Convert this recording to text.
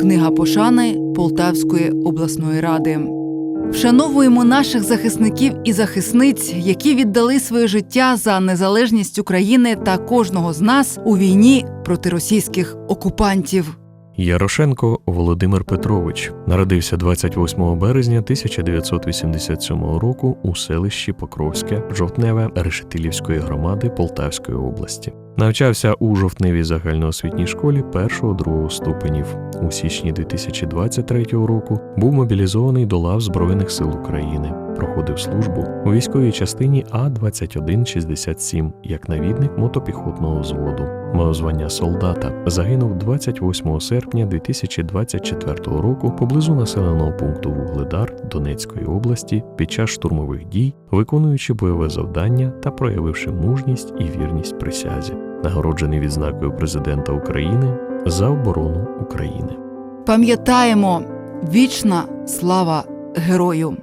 Книга пошани Полтавської обласної ради. Вшановуємо наших захисників і захисниць, які віддали своє життя за незалежність України та кожного з нас у війні проти російських окупантів. Ярошенко Володимир Петрович народився 28 березня 1987 року у селищі Покровське, Жовтневе Решетилівської громади Полтавської області. Навчався у жовтневій загальноосвітній школі 1-2 ступенів. У січні 2023 року був мобілізований до лав Збройних сил України. Проходив службу у військовій частині А 2167 як навідник мотопіхотного взводу. Мав звання солдата. Загинув 28 серпня 2024 року поблизу населеного пункту Вугледар Донецької області під час штурмових дій, виконуючи бойове завдання та проявивши мужність і вірність присязі, нагороджений відзнакою президента України за оборону України. Пам'ятаємо вічна слава герою!